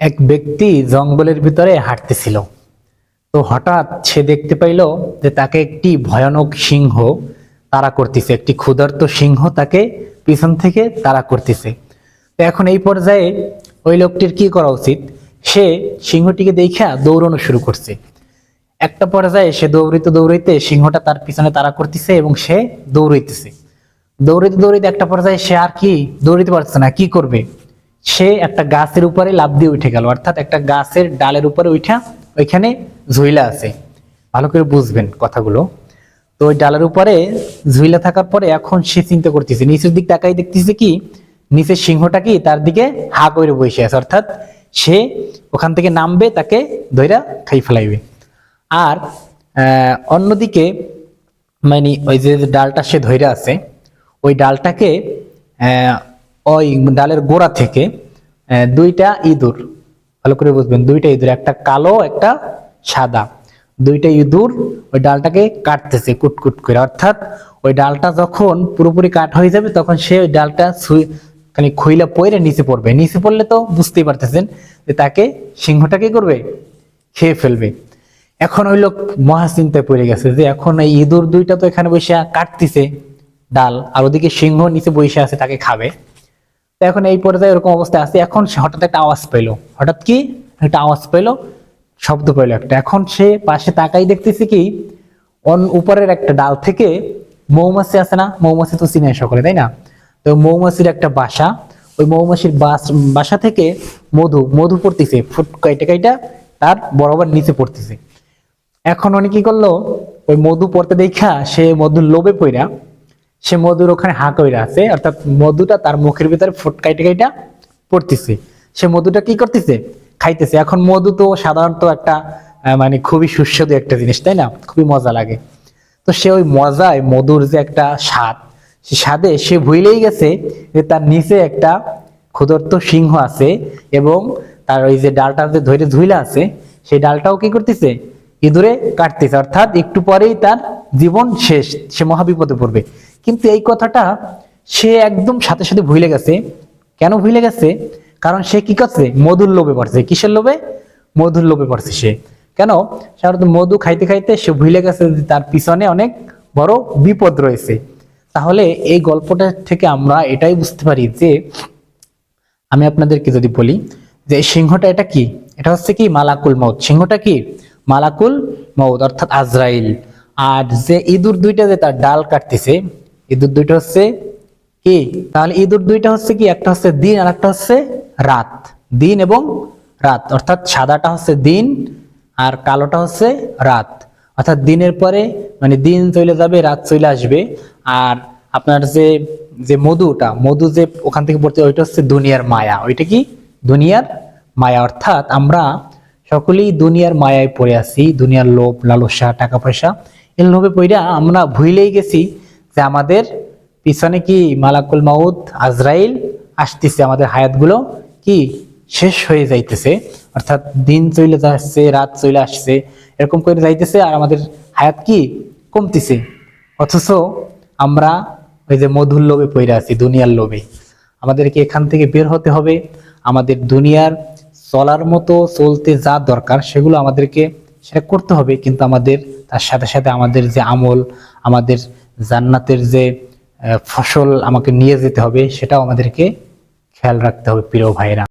এক ব্যক্তি জঙ্গলের ভিতরে হাঁটতেছিল। তো হঠাৎ সে দেখতে পাইল যে তাকে একটি ভয়ানক সিংহ তাড়া করতেছে, একটি ক্ষুধার্ত সিংহ তাকে পিছন থেকে তাড়া করতেছে। তো এখন এই পর্যায়ে ওই লোকটির কি করা উচিত? সে সিংহটিকে দেখা দৌড়ানো শুরু করছে। একটা পর্যায়ে সে দৌড়িতে দৌড়াইতে সিংহটা তার পিছনে তাড়া করতেছে এবং সে দৌড়াইতেছে। দৌড়িতে দৌড়িতে একটা পর্যায়ে সে আর কি দৌড়িতে পারছে না, কি করবে? সে একটা গাছের উপরে লাফ দিয়ে উঠে গেল, অর্থাৎ একটা গাছের ডালের উপরে উঠা ওইখানে ঝুইলা আছে। ভালো করে বুঝবেন কথাগুলো। তো ওই ডালের উপরে ঝুইলা থাকার পরে এখন সে চিন্তা করতেছে, নিচের দিক তাকাই দেখতেছে কি, নিচের সিংহটা কি তার দিকে হা করে বসে আছে, অর্থাৎ সে ওখান থেকে নামবে, তাকে ধইরা খাই ফেলাইবে। আর অন্যদিকে মানে ওই যে ডালটা সে ধইরা আছে, ওই ডালটাকে ওই ডালের গোড়া থেকে দুইটা ইঁদুর। ভালো করে বুঝবেন, দুইটা ইঁদুর, একটা কালো, একটা সাদা। দুইটা ইঁদুর ওই ডালটাকে কাটতেছে কুটকুট করে। অর্থাৎ ওই ডালটা যখন পুরোপুরি কাট হয়ে যাবে, তখন সে ওই ডালটা খানি খইলা পইরে নিচে পড়বে। নিচে পড়লে তো বুঝতেই পারতেছেন যে তাকে সিংহটা কি করবে? খেয়ে ফেলবে। এখন ওই লোক মহা চিন্তায় পড়ে গেছে যে এখন এই ইঁদুর দুইটা তো এখানে বসে কাটতিছে ডাল, আর ওদিকে সিংহ নিচে বসে আছে, তাকে খাবে। তো এখন এই পর্যায়ে এরকম অবস্থা আছে। এখন সে হঠাৎ একটা আওয়াজ পেল। হঠাৎ কি? একটা আওয়াজ পেল, শব্দ পেল একটা। এখন সে পাশে তাকাই দেখতেছে কি, অন উপরের একটা ডাল থেকে মৌমাছি আছে না? মৌমাছি তো চিনে সকলে, তাই না? তো মৌমাছির একটা বাসা, ওই মৌমাছির বাস- বাসা থেকে মধু মধু পড়তেছে, ফুট কাইটা কাইটা তার বরাবর নিচে পড়তেছে। এখন উনি কি করল, ওই মধু পড়তে দেখা সে মধুর লোভে পইরা সে মধুর ওখানে হা কইরা আছে, অর্থাৎ মধুটা তার মুখের ভিতরে ফুটকাইটে কাইটা পড়তেছে। সে মধুটা কি করতেছে? খাইতেছে। এখন মধু তো সাধারণত একটা মানে খুবই সুস্বাদু একটা জিনিস, তাই না? খুবই মজা লাগে। তো সে ওই মজায় মধুর যে একটা স্বাদ, সে স্বাদে সে ভুলেই গেছে যে তার নিচে একটা ক্ষুধার্ত সিংহ আছে এবং তার ওই যে ডালটা যে ধরে ঝুইলা আছে, সেই ডালটাও কি করতেছে? ইঁদুরে কাটতেছে। অর্থাৎ একটু পরেই তার জীবন শেষ, সে মহাবিপদে পড়বে। কিন্তু এই কথাটা সে একদম সাথে সাথে ভুলে গেছে। কেন ভুলে গেছে? কারণ সে কি করছে? মধুর লোভে পড়ছে। কিসের লোভে? মধুর লোভে পড়ছে সে। কেন? সাধারণত মধু খাইতে খাইতে সে ভুলে গেছে যে তার পিছনে অনেক বড় বিপদ রয়েছে। তাহলে এই গল্পটা থেকে আমরা এটাই বুঝতে পারি যে, আমি আপনাদেরকে যদি বলি যে সিংহটা এটা কি? এটা হচ্ছে কি মালাকুল মৌত সিংহটা কি? মালাকুল মৌত অর্থাৎ আজরাইল। আর যে ইঁদুর দুইটা যে তার ডাল কাটতেছে, ইঁদুর দুইটা হচ্ছে কি? তাহলে ইঁদুর দুইটা হচ্ছে কি? একটা হচ্ছে দিন আর একটা হচ্ছে রাত। দিন এবং রাত। অর্থাৎ সাদাটা হচ্ছে দিন আর কালোটা হচ্ছে রাত। অর্থাৎ দিনের পরে মানে দিন চলে যাবে, রাত চলে আসবে। আর আপনার যে যে মধুটা, মধু যে ওখান থেকে পড়তে ওইটা হচ্ছে দুনিয়ার মায়া। ওইটা কি? দুনিয়ার মায়া। অর্থাৎ আমরা সকলেই দুনিয়ার মায়ায় পড়ে আছি। দুনিয়ার লোভ, লালসা, টাকা পয়সা। লোভে পড়া আমরা ভুলেই গেছি যে আমাদের পিছনে কি মালাকুল মাউদ আজরাইল আসতেছে, আমাদের হায়াতগুলো কি শেষ হয়ে যাইতেছে। অর্থাৎ দিন চলে যাচ্ছে, রাত চলে আসছে, এরকম করে যাইতেছে আর আমাদের হায়াত কি কমতেছে। অথচ আমরা ওই যে মধুর লোভে পড়ে আছি, দুনিয়ার লোভে। আমাদেরকে এখান থেকে বের হতে হবে। আমাদের দুনিয়ার চলার মতো, চলতে যা দরকার, সেগুলো আমাদেরকে সেটা করতে হবে, কিন্তু আমাদের, তার সাথে সাথে আমাদের যে আমল, আমাদের জান্নাতের যে ফসল আমাকে নিয়ে যেতে হবে, সেটাও আমাদেরকে খেয়াল রাখতে হবে, প্রিয় ভাইরা